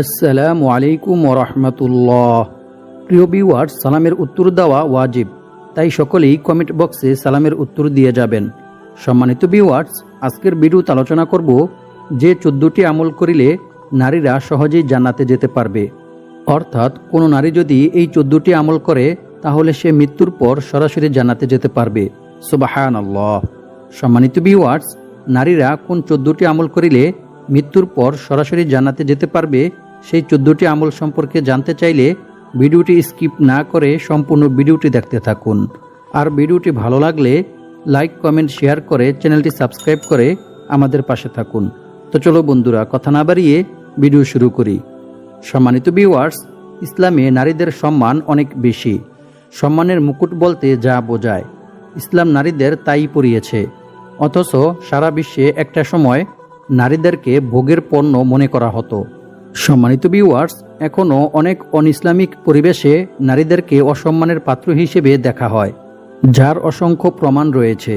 আসসালামু আলাইকুম রহমতুল্লাহ। প্রিয় ভিউয়ার্স সালামের উত্তর দেওয়া ওয়াজিব। তাই সকলেই কমেন্ট বক্সে সালামের উত্তর দিয়ে যাবেন। সম্মানিত ভিউয়ার্স আজকের ভিডিওতে আলোচনা করব যে চোদ্দটি আমল করিলে নারীরা সহজেই জান্নাতে যেতে পারবে। অর্থাৎ কোনো নারী যদি এই চোদ্দটি আমল করে, তাহলে সে মৃত্যুর পর সরাসরি জান্নাতে যেতে পারবে। সুবাহান সম্মানিত ভিউয়ার্স নারীরা কোন চোদ্দটি আমল করিলে মৃত্যুর পর সরাসরি জান্নাতে যেতে পারবে সেই চোদ্দটি আমল সম্পর্কে জানতে চাইলে ভিডিওটি স্কিপ না করে সম্পূর্ণ ভিডিওটি দেখতে থাকুন। আর ভিডিওটি ভালো লাগলে লাইক, কমেন্ট, শেয়ার করে চ্যানেলটি সাবস্ক্রাইব করে আমাদের পাশে থাকুন। তো চলো বন্ধুরা, কথা না বাড়িয়ে ভিডিও শুরু করি। সম্মানিত ভিউয়ার্স ইসলামে নারীদের সম্মান অনেক বেশি। সম্মানের মুকুট বলতে যা বোঝায়। ইসলাম নারীদের তাই পরিয়েছে। অথচ সারা বিশ্বে একটা সময় নারীদেরকে ভোগের পণ্য মনে করা হতো। সম্মানিত ভিউয়ার্স এখনও অনেক অনইসলামিক পরিবেশে নারীদেরকে অসম্মানের পাত্র হিসেবে দেখা হয়, যার অসংখ্য প্রমাণ রয়েছে।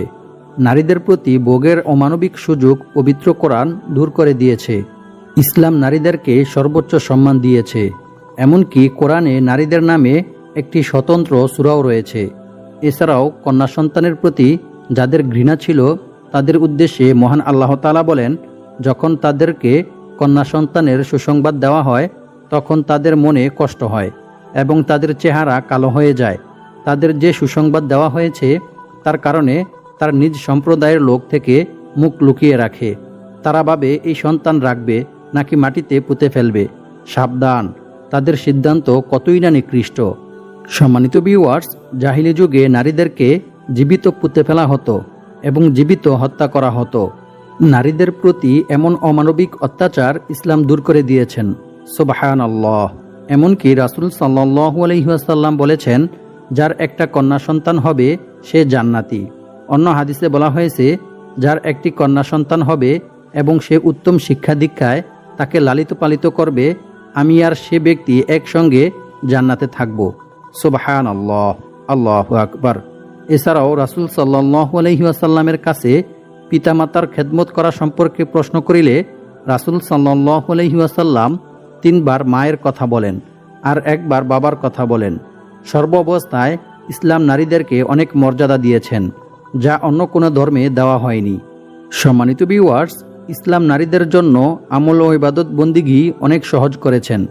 নারীদের প্রতি ভোগের অমানবিক সুযোগ পবিত্র কোরআন দূর করে দিয়েছে। ইসলাম নারীদেরকে সর্বোচ্চ সম্মান দিয়েছে, এমনকি কোরআনে নারীদের নামে একটি স্বতন্ত্র সুরাও রয়েছে। এছাড়াও কন্যা সন্তানের প্রতি যাদের ঘৃণা ছিল, তাদের উদ্দেশ্যে মহান আল্লাহ তালা বলেন, যখন তাদেরকে কন্যা সন্তানের সুসংবাদ দেওয়া হয়, তখন তাদের মনে কষ্ট হয় এবং তাদের চেহারা কালো হয়ে যায়। তাদের যে সুসংবাদ দেওয়া হয়েছে, তার কারণে তার নিজ সম্প্রদায়ের লোক থেকে মুখ লুকিয়ে রাখে। তারা ভাবে, এই সন্তান রাখবে, নাকি মাটিতে পুঁতে ফেলবে? সাবধান, তাদের সিদ্ধান্ত কতই না নিকৃষ্ট। সম্মানিত ভিউয়ার্স জাহিলি যুগে নারীদেরকে জীবিত পুঁতে ফেলা হতো এবং জীবিত হত্যা করা হতো। নারীদের প্রতি এমন অমানবিক অত্যাচার ইসলাম দূর করে দিয়েছেন। সোবাহান আল্লাহ এমনকি রাসুল সাল্লাহ আলহিহাসাল্লাম বলেছেন, যার একটা কন্যা সন্তান হবে, সে জান্নাতি। অন্য হাদিসে বলা হয়েছে, যার একটি কন্যা সন্তান হবে এবং সে উত্তম শিক্ষা দীক্ষায় তাকে লালিত পালিত করবে, আমি আর সে ব্যক্তি একসঙ্গে জান্নাতে থাকব। সোবাহান আল্লাহ আল্লাহ আকবর। এছাড়াও রাসুল সাল্লাহ আলহিহাসাল্লামের কাছে পিতামাতার খেদমত করা সম্পর্কে প্রশ্ন করিলে রাসুল সাল্লাহ আলহিহাসাল্লাম তিনবার মায়ের কথা বলেন আর একবার বাবার কথা বলেন। সর্ব অবস্থায় ইসলাম নারীদেরকে অনেক মর্যাদা দিয়েছেন, যা অন্য কোনো ধর্মে দেওয়া হয়নি। সম্মানিত ভিউয়ার্স ইসলাম নারীদের জন্য আমল ও ইবাদত বন্দিগি অনেক সহজ করেছেন,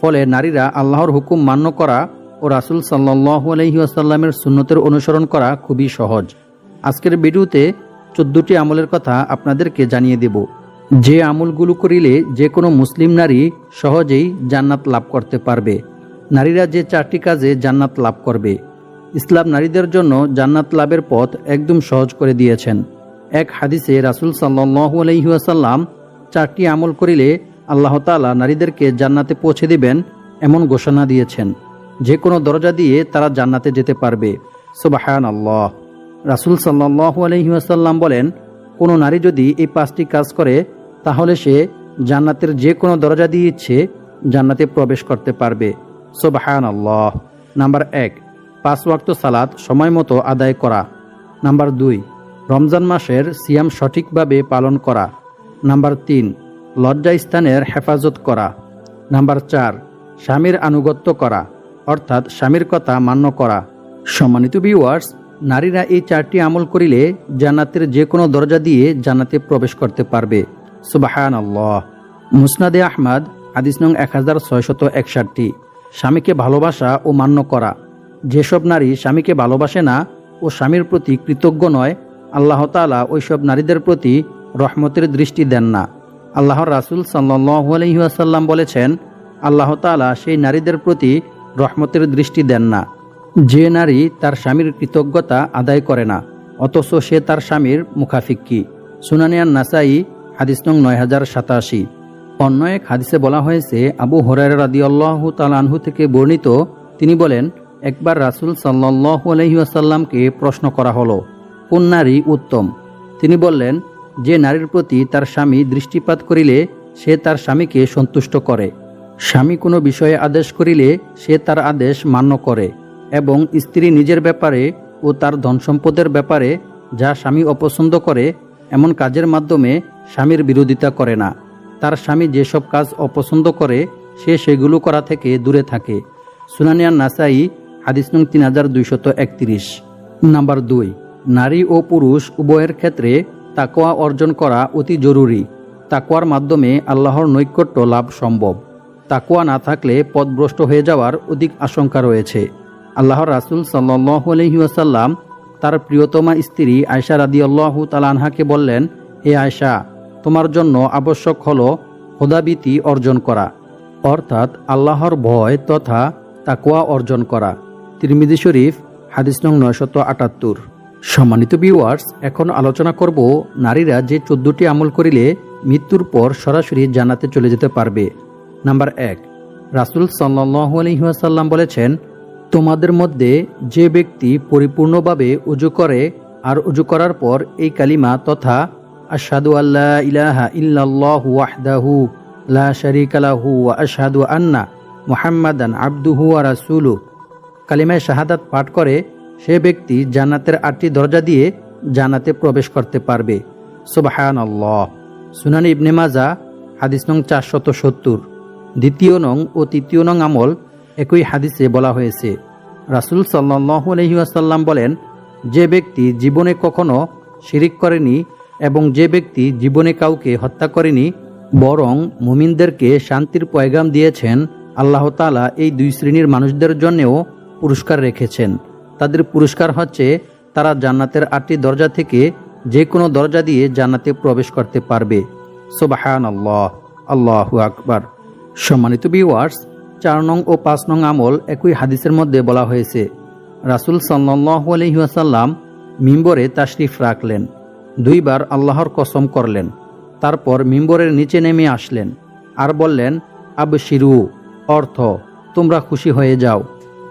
ফলে নারীরা আল্লাহর হুকুম মান্য করা ও রাসুল সাল্লাহ আলহিউসাল্লামের সুন্নতের অনুসরণ করা খুবই সহজ। আজকের ভিডিওতে চোদ্দটি আমলের কথা আপনাদেরকে জানিয়ে দেব। যে আমলগুলো করিলে যে কোনো মুসলিম নারী সহজেই জান্নাত লাভ করতে পারবে। নারীরা যে চারটি কাজে জান্নাত লাভ করবে। ইসলাম নারীদের জন্য জান্নাত লাভের পথ একদম সহজ করে দিয়েছেন। এক হাদিসে রাসুল সাল্লাহ আলহিহাসাল্লাম চারটি আমল করিলে আল্লাহ তালা নারীদেরকে জান্নাতে পৌঁছে দিবেন এমন ঘোষণা দিয়েছেন। যে কোনো দরজা দিয়ে তারা জান্নাতে যেতে পারবে। সুবাহান আল্লাহ রাসুল সাল্লাহ আলহিহাসাল্লাম বলেন, কোনো নারী যদি এই পাঁচটি কাজ করে, তাহলে সে জান্নাতের যে কোনো দরজা দিয়ে ইচ্ছে জান্নাতে প্রবেশ করতে পারবে। সোবাহান আল্লাহ নাম্বার এক, পাঁচ ওয়াক্ত সালাদ সময় মতো আদায় করা। নাম্বার দুই, রমজান মাসের সিয়াম সঠিকভাবে পালন করা। নাম্বার তিন, লজ্জা স্থানের হেফাজত করা। নাম্বার চার, স্বামীর আনুগত্য করা, অর্থাৎ স্বামীর কথা মান্য করা। সম্মানিত ভিউয়ার্স নারীরা এই চারটি আমল করিলে জান্নাতের যে কোনো দরজা দিয়ে জান্নাতে প্রবেশ করতে পারবে। সুবাহান আল্লাহ মুসনাদে আহমদ আদিস নং এক হাজার ছয়শত একষট্টি। স্বামীকে ভালোবাসা ও মান্য করা। যেসব নারী স্বামীকে ভালোবাসে না ও স্বামীর প্রতি কৃতজ্ঞ নয়, আল্লাহ তালা ওইসব নারীদের প্রতি রহমতের দৃষ্টি দেন না। আল্লাহর রাসুল সাল্লাহ আলহিহাসাল্লাম বলেছেন, আল্লাহ তালা সেই নারীদের প্রতি রহমতের দৃষ্টি দেন না। যে নারী তার স্বামীর কৃতজ্ঞতা আদায় করে না, অথচ সে তার স্বামীর মুখাফিক্কি। সুনানিয়ান নাসাই হাদিস নং নয় হাজার সাতাশি। অন্য এক হাদিসে বলা হয়েছে, আবু হরার রাদি আল্লাহ তালানহু থেকে বর্ণিত, তিনি বলেন, একবার রাসুল সাল্লাহ আলহিউসাল্লামকে প্রশ্ন করা হলো, কোন নারী উত্তম? তিনি বললেন, যে নারীর প্রতি তার স্বামী দৃষ্টিপাত করিলে সে তার স্বামীকে সন্তুষ্ট করে। স্বামী কোনো বিষয়ে আদেশ করিলে সে তার আদেশ মান্য করে। এবং স্ত্রী নিজের ব্যাপারে ও তার ধন সম্পদের ব্যাপারে যা স্বামী অপছন্দ করে, এমন কাজের মাধ্যমে স্বামীর বিরোধিতা করে না। তার স্বামী যেসব কাজ অপছন্দ করে, সে সেগুলো করা থেকে দূরে থাকে। সুনানিয়ান নাসাই হাদিস নং তিন হাজার দুইশত একত্রিশ। নাম্বার দুই, নারী ও পুরুষ উভয়ের ক্ষেত্রে তাকোয়া অর্জন করা অতি জরুরি। তাকোয়ার মাধ্যমে আল্লাহর নৈকট্য লাভ সম্ভব। তাকোয়া না থাকলে পথভ্রষ্ট হয়ে যাওয়ার অধিক আশঙ্কা রয়েছে। আল্লাহর রাসুল সাল্লাহ আলহিউসাল্লাম তার প্রিয়তমা স্ত্রী আয়সা রাদি আল্লাহ তালানহাকে বললেন হে আয়সা তোমার জন্য আবশ্যক হল হোদাবিতি অর্জন করা, অর্থাৎ আল্লাহর ভয় তথা তাকোয়া অর্জন করা। তিরমিজি শরীফ, হাদিস নং নয়শত আটাত্তর। সম্মানিত ভিউয়ার্স এখন আলোচনা করব নারীরা যে চোদ্দটি আমল করিলে মৃত্যুর পর সরাসরি জানাতে চলে যেতে পারবে। নাম্বার এক, রাসুল সাল্লাহ আলহিহাসাল্লাম বলেছেন তোমাদের মধ্যে যে ব্যক্তি পরিপূর্ণভাবে উজু করে আর উজু করার পর এই কালিমা তথা আশহাদু আল্লাহ ইলাহা ইল্লাল্লাহু ওয়াহদাহু লা শারীকা লাহু ওয়া আন্না মুহাম্মাদান আবদুহু ওয়া রাসূলু কালিমায় শাহাদাত পাঠ করে সে ব্যক্তি জান্নাতের আটটি দরজা দিয়ে জান্নাতে প্রবেশ করতে পারবে। সুবাহান আল্লাহ সুনানি ইবনে মাজা হাদিস নং চারশত সত্তর। দ্বিতীয় নং ও তৃতীয় নং আমল একই হাদিসে বলা হয়েছে, রাসুল সাল্লাহ আলহিউসাল্লাম বলেন, যে ব্যক্তি জীবনে কখনো শিরিক করেনি এবং যে ব্যক্তি জীবনে কাউকে হত্যা করেনি, বরং মুমিনদেরকে শান্তির পয়গাম দিয়েছেন, আল্লাহ তালা এই দুই শ্রেণির মানুষদের জন্যেও পুরস্কার রেখেছেন। তাদের পুরস্কার হচ্ছে, তারা জান্নাতের আটটি দরজা থেকে যে কোনো দরজা দিয়ে জান্নাতে প্রবেশ করতে পারবে। সোবাহান আল্লাহ আল্লাহু আকবার। সম্মানিত বিওয়ার্স চার নং ও পাঁচ নং আমল একই হাদিসের মধ্যে বলা হয়েছে। রাসুল সাল্লাহ আলহিহাসাল্লাম মিম্বরে তাশরিফ রাখলেন। দুইবার আল্লাহর কসম করলেন। তারপর মিম্বরের নিচে নেমে আসলেন। আর বললেন আব শিরু অর্থ, তোমরা খুশি হয়ে যাও।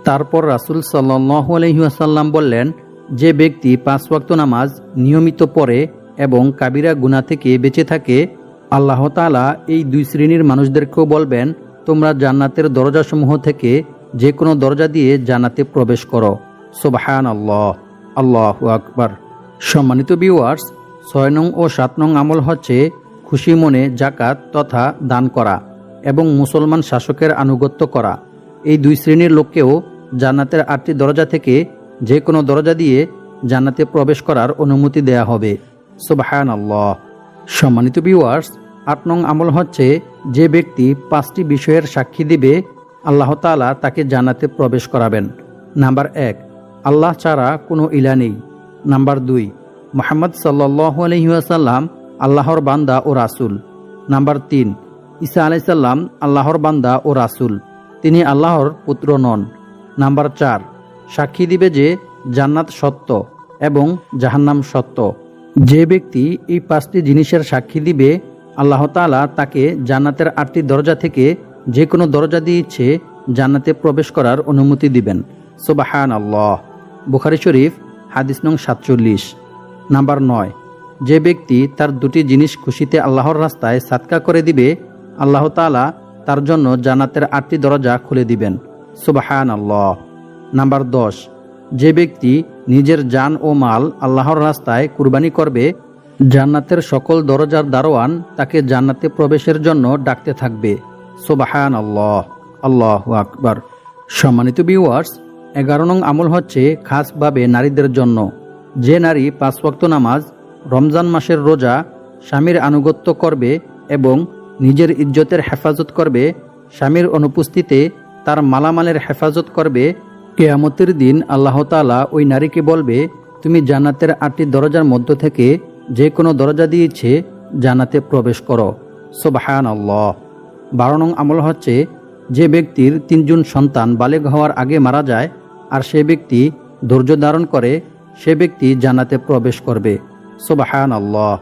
তারপর রাসুল সাল্লাহ আলহিহাসাল্লাম বললেন, যে ব্যক্তি পাঁচ ওয়াক্ত নামাজ নিয়মিত পড়ে এবং কাবিরা গুনা থেকে বেঁচে থাকে, আল্লাহ তালা এই দুই শ্রেণির মানুষদেরকেও বলবেন তোমরা জান্নাতের দরজাসমূহ থেকে যে কোনো দরজা দিয়ে জান্নাতে প্রবেশ করো। সোবাহান আল্লাহ আল্লাহ আকবার। সম্মানিত বিওয়ার্স ছয় নং ও সাত নং আমল হচ্ছে খুশি মনে জাকাত তথা দান করা এবং মুসলমান শাসকের আনুগত্য করা। এই দুই শ্রেণির লোককেও জান্নাতের আটটি দরজা থেকে যে কোনো দরজা দিয়ে জান্নাতে প্রবেশ করার অনুমতি দেয়া হবে। সোবাহান আল্লাহ সম্মানিত ভিউয়ার্স আট নং আমল হচ্ছে, যে ব্যক্তি পাঁচটি বিষয়ের সাক্ষী দিবে, আল্লাহ তালা তাকে জান্নাতে প্রবেশ করাবেন। নাম্বার এক, আল্লাহ ছাড়া কোনো ইলা নেই। নাম্বার দুই, মোহাম্মদ সাল্লাহ আলহিহাসাল্লাম আল্লাহর বান্দা ও রাসুল। নাম্বার তিন, ঈসা আলাইসাল্লাম আল্লাহর বান্দা ও রাসুল। তিনি আল্লাহর পুত্র নন। নাম্বার চার, সাক্ষী দিবে যে জান্নাত সত্য এবং জাহান্নাম সত্য। যে ব্যক্তি এই পাঁচটি জিনিসের সাক্ষী দিবে আল্লাহ তালা তাকে জান্নাতের আটটি দরজা থেকে যে কোনো দরজা দিয়ে ইচ্ছে জান্নাতে প্রবেশ করার অনুমতি দিবেন। সোবাহান আল্লাহ বুখারি শরীফ, হাদিস নং সাতচল্লিশ। নাম্বার নয়, যে ব্যক্তি তার দুটি জিনিস খুশিতে আল্লাহর রাস্তায় সাতকা করে দিবে, আল্লাহ তালা তার জন্য জান্নাতের আটটি দরজা খুলে দিবেন। সুবাহান আল্লাহ নাম্বার দশ, যে ব্যক্তি নিজের জান ও মাল আল্লাহর রাস্তায় কুরবানি করবে জান্নাতের সকল দরজার দারোয়ান তাকে জান্নাতে প্রবেশের জন্য ডাকতে থাকবে। সোবাহান আল্লাহ আল্লাহ আকবার। সম্মানিত ভিউয়ার্স এগারো নং আমল হচ্ছে খাসভাবে নারীদের জন্য। যে নারী পাঁচ ওয়াক্ত নামাজ, রমজান মাসের রোজা স্বামীর আনুগত্য করবে এবং নিজের ইজ্জতের হেফাজত করবে, স্বামীর অনুপস্থিতিতে তার মালামালের হেফাজত করবে, কেয়ামতের দিন আল্লাহ তালা ওই নারীকে বলবে, তুমি জান্নাতের আটটি দরজার মধ্য থেকে যে কোনো দরজা দিয়েছে, জান্নাতে প্রবেশ করো। সোবাহান আল্লাহ বারো নং আমল হচ্ছে, যে ব্যক্তির তিনজন সন্তান বালেগ হওয়ার আগে মারা যায়, আর সে ব্যক্তি ধৈর্য ধারণ করে, সে ব্যক্তি জানাতে প্রবেশ করবে। সোবাহান আল্লাহ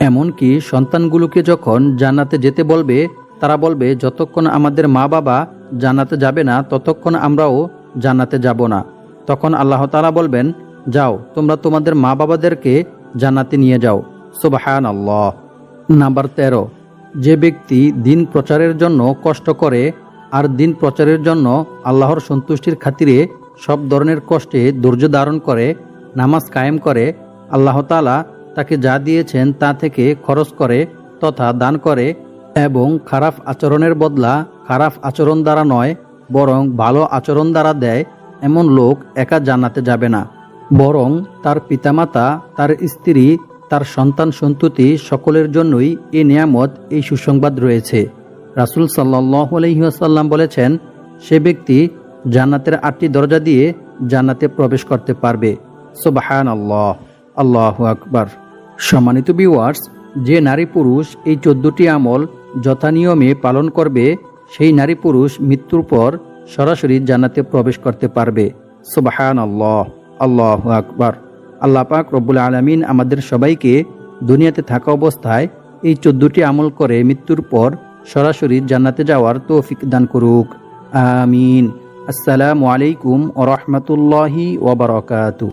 এমনকি সন্তানগুলোকে যখন জান্নাতে যেতে বলবে, তারা বলবে, যতক্ষণ আমাদের মা বাবা জান্নাতে যাবে না, ততক্ষণ আমরাও জান্নাতে যাব না। তখন আল্লাহ তালা বলবেন, যাও, তোমরা তোমাদের মা বাবাদেরকে জান্নাতে নিয়ে যাও। সোবাহান আল্লাহ নাম্বার তেরো, যে ব্যক্তি দিন প্রচারের জন্য কষ্ট করে আর দিন প্রচারের জন্য আল্লাহর সন্তুষ্টির খাতিরে সব ধরনের কষ্টে ধৈর্য ধারণ করে, নামাজ কায়েম করে, আল্লাহ তালা তাকে যা দিয়েছেন তা থেকে খরচ করে তথা দান করে এবং খারাপ আচরণের বদলা খারাপ আচরণ দ্বারা নয়, বরং ভালো আচরণ দ্বারা দেয়, এমন লোক একা জান্নাতে যাবে না। বরং তার পিতামাতা, তার স্ত্রী, তার সন্তান সন্ততি সকলের জন্যই এ নিয়ামত, এই সুসংবাদ রয়েছে। রাসুল সাল্লাহ আলহিহাসাল্লাম বলেছেন, সে ব্যক্তি জান্নাতের আটটি দরজা দিয়ে জান্নাতে প্রবেশ করতে পারবে। সোবাহান আল্লাহ আল্লাহ আকবার। সম্মানিত বিওয়ার্স যে নারী পুরুষ এই চোদ্দটি আমল যথানিয়মে পালন করবে, সেই নারী পুরুষ মৃত্যুর পর সরাসরি জান্নাতে প্রবেশ করতে পারবে। সুবাহান আল্লাহ আল্লাহ আকবার। আল্লাহ পাক রব্বুল আলমিন আমাদের সবাইকে দুনিয়াতে থাকা অবস্থায় এই চোদ্দটি আমল করে মৃত্যুর পর সরাসরি জান্নাতে যাওয়ার তৌফিক দান করুক। আমিন। আসসালামু আলাইকুম ওরহমতুল্লাহি ওবরাকাতু